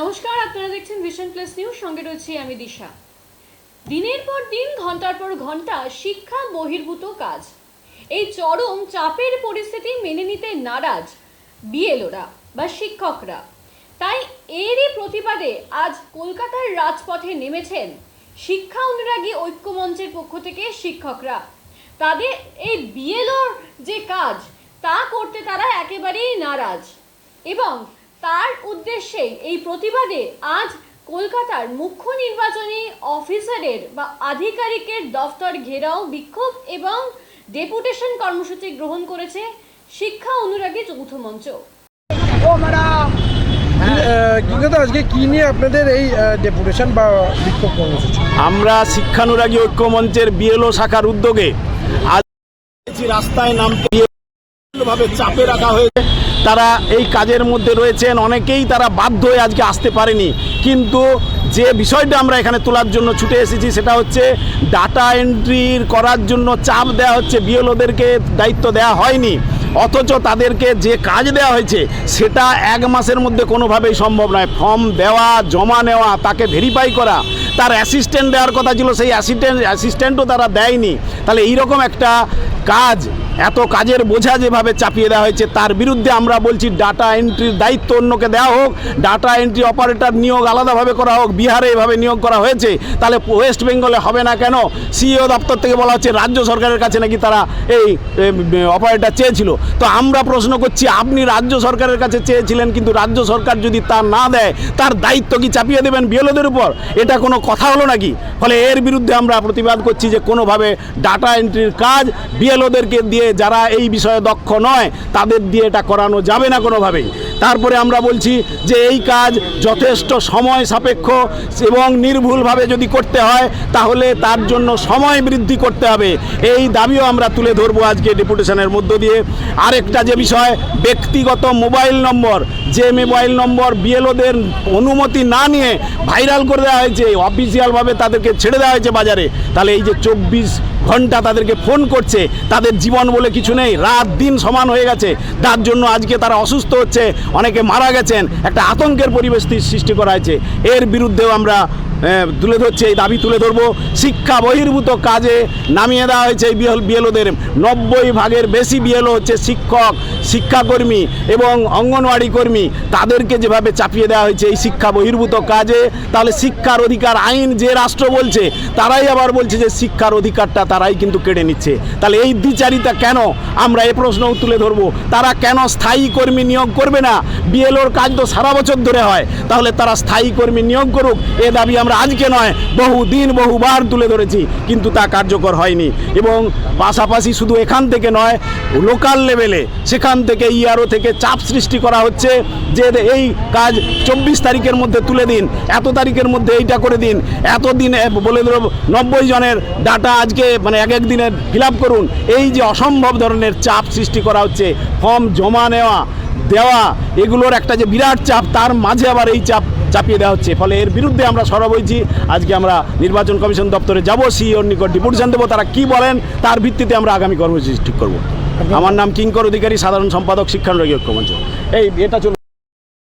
নমস্কার, আপনারা দেখছেন ভিশন প্লাস নিউজ সঙ্গে রয়েছি আমি দিশা। দিনের পর দিন, ঘণ্টার পর ঘণ্টা, শিক্ষা বহির্ভূত কাজ। এই চরম চাপের পরিস্থিতি মেনে নিতে নারাজ বিএলওরা বা শিক্ষকরা। তাই এরই প্রতিবাদে আজ কলকাতার রাজপথে নেমেছেন শিক্ষা অনুরাগী ঐক্যমঞ্চের পক্ষ থেকে শিক্ষকরা। তাদের এই বিএলওর যে কাজ, তা করতে তারা একেবারেই নারাজ। এবং তার উদ্দেশ্যে এই প্রতিবাদে আজ কলকাতার মুখ্য নির্বাচনী অফিসারের বা আধিকারিকের দফতর ঘেরাও বিক্ষোভ এবং ডেপুটেশন কর্মসূচি গ্রহণ করেছে শিক্ষা অনুরাগী যৌথ মঞ্চ। কিন্তু আজকে কি নিয়ে আপনাদের এই ডেপুটেশন বা বিক্ষোভ কর্মসূচি? আমরা শিক্ষানুরাগী ঐক্য মঞ্চের বিএলও শাখার উদ্যোগে আজ রাস্তায় নামতে ভাবে চাপে রাখা হয়েছে। তারা এই কাজের মধ্যে রয়েছেন। অনেকেই তারা বাধ্য হয়ে আজকে আসতে পারেনি। কিন্তু যে বিষয়টা আমরা এখানে তোলার জন্য ছুটে এসেছি সেটা হচ্ছে ডাটা এন্ট্রির করার জন্য চাপ দেওয়া হচ্ছে। বিএলওদেরকে দায়িত্ব দেওয়া হয়নি। অথচ তাদেরকে যে কাজ দেওয়া হয়েছে, সেটা এক মাসের মধ্যে কোনোভাবেই সম্ভব নয়। ফর্ম দেওয়া, জমা নেওয়া, তাকে ভেরিফাই করা, তার অ্যাসিস্ট্যান্ট দেওয়ার কথা ছিল, সেই অ্যাসিস্ট্যান্ট অ্যাসিস্ট্যান্টও তারা দেয়নি। তাহলে এইরকম একটা কাজ এত কাজের বোঝা যেভাবে চাপিয়ে দেওয়া হয়েছে, তার বিরুদ্ধে আমরা বলছি ডাটা এন্ট্রির দায়িত্ব অন্যকে দেওয়া হোক ডাটা এন্ট্রি অপারেটর নিয়োগ আলাদাভাবে করা হোক, বিহারে এভাবে নিয়োগ করা হয়েছে, তাহলে ওয়েস্ট বেঙ্গলে হবে না কেন? সিইও দপ্তর থেকে বলা হচ্ছে রাজ্য সরকারের কাছে নাকি তারা এই অপারেটর চেয়েছিল। তো আমরা প্রশ্ন করছি, আপনি রাজ্য সরকারের কাছে চেয়েছিলেন, কিন্তু রাজ্য সরকার যদি তা না দেয়, তার দায়িত্ব কি চাপিয়ে দেবেন বিএলওদের উপর? এটা কোনো কথা হলো নাকি? ফলে এর বিরুদ্ধে আমরা প্রতিবাদ করছি যে কোনোভাবে ডাটা এন্ট্রির কাজ বিএলওদেরকে দিয়ে যারা এই বিষয়ে দক্ষ নয়, তাদের দিয়ে এটা করানো যাবে না কোনোভাবেই। তারপরে আমরা বলছি যে এই কাজ যথেষ্ট সময় সাপেক্ষ এবং নির্ভুলভাবে যদি করতে হয়, তাহলে তার জন্য সময় বৃদ্ধি করতে হবে। এই দাবিও আমরা তুলে ধরবো আজকে ডেপুটেশনের মধ্য দিয়ে। আরেকটা যে বিষয়, ব্যক্তিগত মোবাইল নম্বর। যে মোবাইল নম্বর বিএলওদের অনুমতি না নিয়ে ভাইরাল করে দেওয়া হয়েছে অফিসিয়ালভাবে তাদেরকে ছেড়ে দেওয়া হয়েছে বাজারে। তাহলে এই যে চব্বিশ ঘণ্টা তাদেরকে ফোন করছে, তাদের জীবন বলে কিছু নেই, রাত দিন সমান হয়ে গেছে। তার জন্য আজকে তারা অসুস্থ হচ্ছে, অনেকে মারা গেছেন, একটা আতঙ্কের পরিবেশ সৃষ্টি করা হয়েছে। এর বিরুদ্ধেও আমরা তুলে ধরছে, এই দাবি তুলে ধরবো। শিক্ষা বহির্ভূত কাজে নামিয়ে দেওয়া হয়েছে এই বিএল বিএলওদের। নব্বই ভাগের বেশি বিএলও হচ্ছে শিক্ষক, শিক্ষাকর্মী এবং অঙ্গনওয়াড়ি কর্মী। তাদেরকে যেভাবে চাপিয়ে দেওয়া হয়েছে এই শিক্ষা বহির্ভূত কাজে, তাহলে শিক্ষার অধিকার আইন যে রাষ্ট্র বলছে, তারাই আবার বলছে যে শিক্ষার অধিকারটা তারাই কিন্তু কেড়ে নিচ্ছে। তাহলে এই দ্বিচারিতা কেন আমরা এ প্রশ্নও তুলে ধরবো? তারা কেন স্থায়ী কর্মী নিয়োগ করবে না? বিএলওর কাজ তো সারা বছর ধরে হয়। তাহলে তারা স্থায়ী কর্মী নিয়োগ করুক, এ দাবি আমরা আজকে নয় বহু দিন বহুবার তুলে ধরেছি, কিন্তু তা কার্যকর হয়নি। এবং পাশাপাশি শুধু এখান থেকে নয় লোকাল লেভেলে সেখান থেকে ইআরও থেকে চাপ সৃষ্টি করা হচ্ছে যে এই কাজ চব্বিশ তারিখের মধ্যে তুলে দিন, এত তারিখের মধ্যে এইটা করে দিন এত দিন বলে ধরো নব্বই জনের ডাটা আজকে মানে এক এক দিনের ফিল করুন, এই যে অসম্ভব ধরনের চাপ সৃষ্টি করা হচ্ছে ফর্ম জমা নেওয়া, দেওয়া, এগুলোর একটা যে বিরাট চাপ, তার মাঝে আবার এই চাপ চাপিয়ে দেওয়া হচ্ছে। ফলে এর বিরুদ্ধে আমরা সরব হয়েছি। আজকে আমরা নির্বাচন কমিশন দপ্তরে যাব সিওর নিকট ডিপুটেশন দেবো তারা কি বলেন তার ভিত্তিতে আমরা আগামী কর্মসূচি ঠিক করব। আমার নাম কিঙ্কর অধিকারী সাধারণ সম্পাদক শিক্ষানুরাগী ঐক্যমঞ্চ। এই এটা